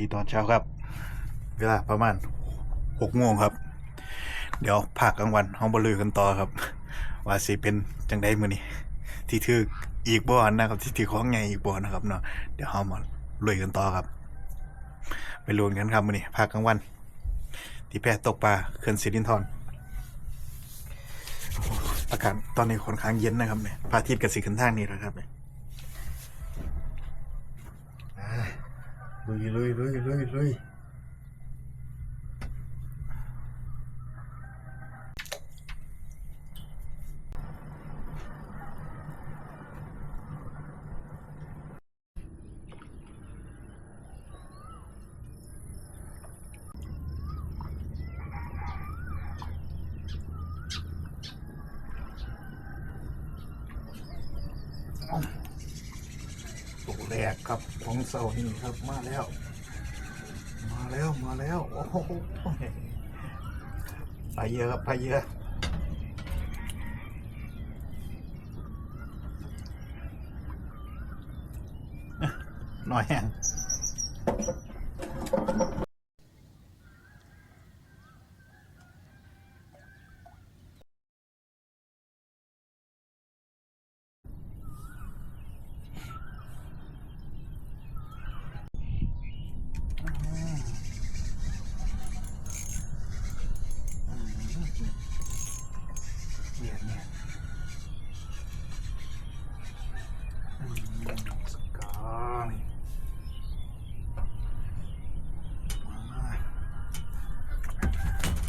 ดีตอนเช้าครับ เวลาประมาณหกโมงครับ เดี๋ยวภาคกลางวันห้องบลือกันต่อครับ ว่าสิเป็นจังได้มือนี้ที่ถืออีกบ่อนนะครับ ที่ถือของไงอีกบ่อนนะครับเนาะเดี๋ยวเฮามาลุยกันต่อครับ ไปลุยกันครับมือนี้ภาคกลางวัน ที่แพตกปลาเขื่อนสิรินธรโอ้โหอากาศตอนนี้ค่อนข้างเย็นนะครับเนี่ยพระอาทิตย์กับสีขึ้นทางนี้แล้วครับเนี่ยอ่า ลุยลุยลุยลุยลุยตัวแร กครับของเสาร์นี่ครับมาแล้ว มาแล้วมาแล้วโอ้โหไปเยอะครับไปเยอะอะหน่อยแห้ง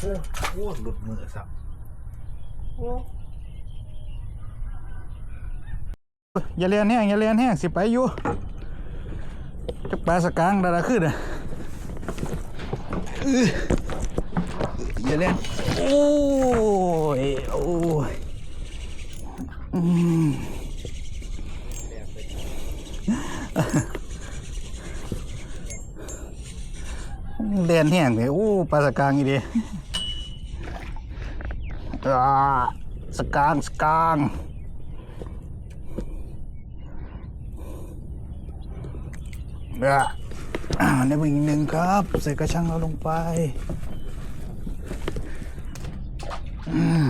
โอ้โหหลุดมือสับโอ้อย่าเลียนแห้งอย่าเลียนแห้งสิไปอยู่จะปลาสกางดาราขึ้นอะอย่าเลียนโอ้ยโอ้ยเลียนแห้งเลยโอ้ปลาสกางอีเดีอ่า สกางสกางเออ่าในมืออีกหนึ่งครับใส่กระชังเราลงไป อืม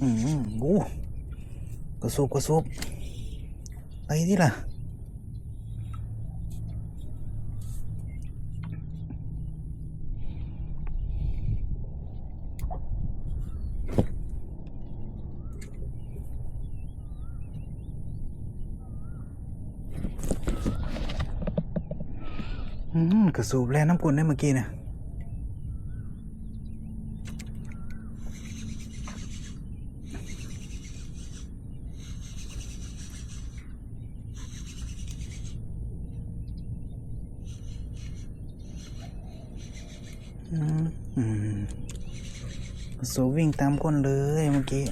อืมโอ้กระซุบกระซุบไปที่ล่ะ อืมกระสูบแลน้ำกลได้เมื่อกี้เนี่ย โสูวิ่งตามก้นเลยเมื่อกี้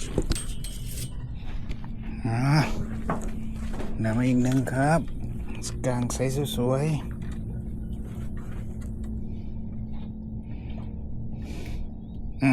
นำมาอีกหนึ่งครับ กลางใสสวยๆอื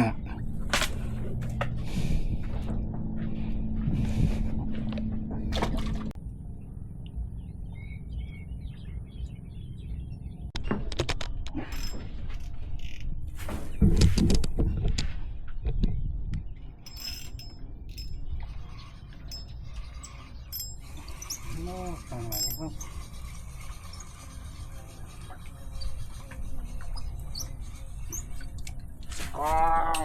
มว้าว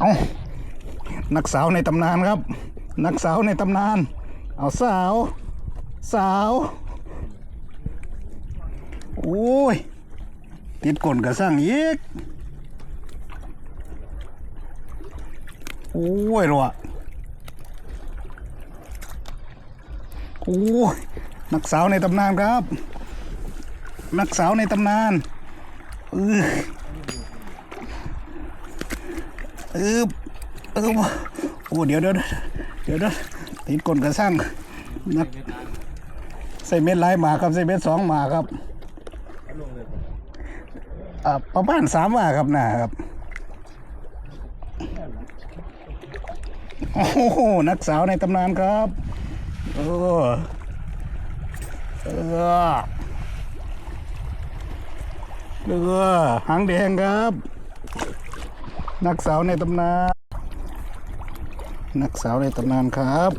เอานักสาวในตำนานครับ นักสาวในตำนาน เอาสาว สาว อ้ย ติดกลนกระสั่งอีกโอ้ยรัวโอ้ยนักสาวในตำนานครับ นักสาวในตำนานเออเออเอโอ้เดี๋ยวเดี๋ยวเดี๋ยวเดี๋ยวติดกลกระสั่งนักใส่เม็ดหลายหมาครับใส่เม็ดสองหมาครับ ประมาณสามหมาครับนะครับ โอ้โหนักสาวในตำนานครับเออเออเออหางแดงครับ นักสาวในตำนาน นักสาวในตำนานครับ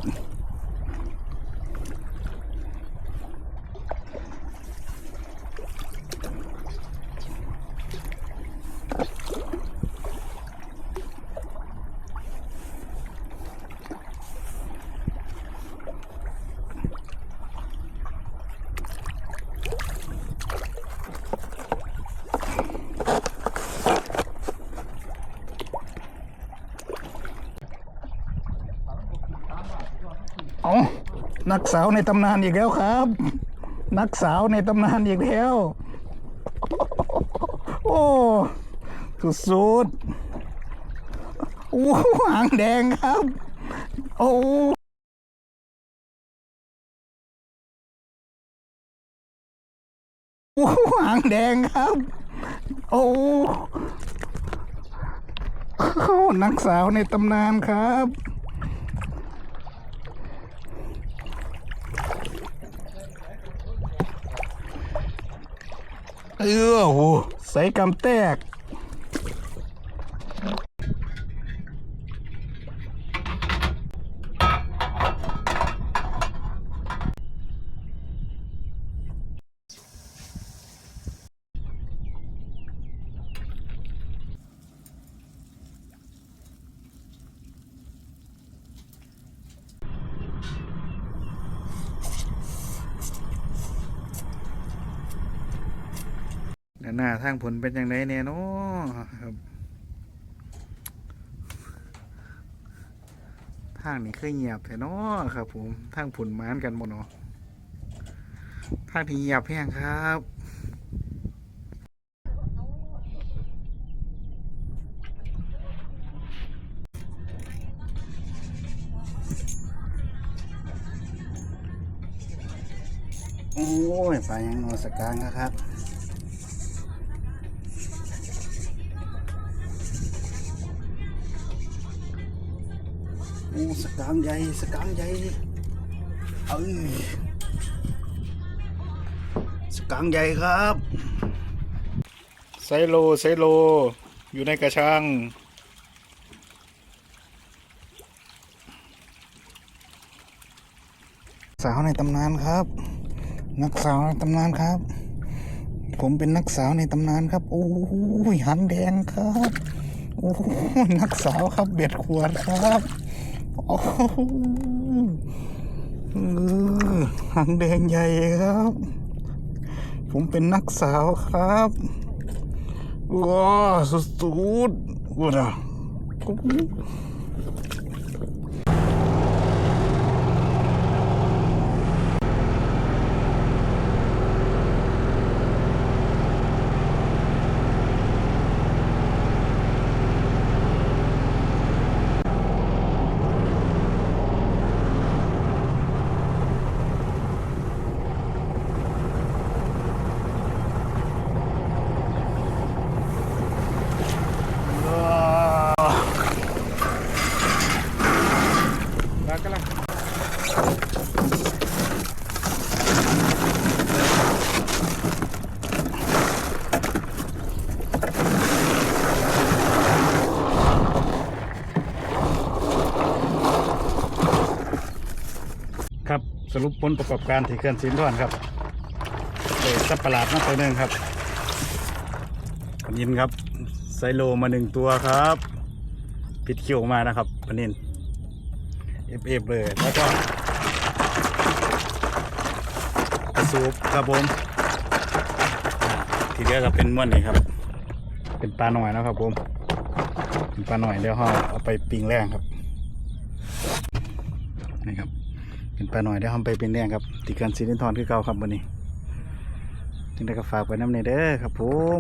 เอา นักสาวในตำนานอีกแล้วครับ นักสาวในตำนานอีกแล้ว โอ้สุดๆโอ้หางแดงครับโอ้โอ้หางแดงครับ โอ้นักสาวในตำนานครับ เออโหใส่กำแตก ด้านหน้าทางผลเป็นยังไงเนี่ยนาะครับ ทางนี้เคยเงียบแต่นาะครับ ผม ทางผลมานกันหมดเนาะทางที่เงียบเพียงครับโอ้ยไปยังโนสกางครับ โอ้สกางใหญ่สกางใหญ่เอ้ยสกางใหญ่ครับไซโลไซโล อยู่ในกระชังสาวในตำนานครับ นักสาวในตำนานครับ ผมเป็นนักสาวในตำนานครับ โอ้ยหันแดงครับ โอ้ยนักสาวครับเบ็ดขวดครับ โอ้โหเออหางแดงใหญ่ครับ ผมเป็นนักสาวครับว้าสุดๆว้าลากกันละค รุปผลประกอบการที่เกินสินท่อนครับเลยสับประหลาดมาตัวหนึ่งครับปนินครับไซโลมาหนึ่งตัวครับผิดคิวมานะครับปนินเอฟเอฟเลยแล้วก็กระสูบครับผมทีเดียวก็เป็นม้วนนี่ครับ เป็นปลาหน่อยนะครับผมเป็นปลาหน่อยเดี๋ยวเราเอาไปปิ้งแรงครับนี่ครับ เป็นปลาหน่อยเดี๋ยวทำไปเป็นแดงครับที่เกินซีนินทอนคือเก่าครับวันนี้จึงได้ก็ฝากไว้น้ำในเด้อครับผม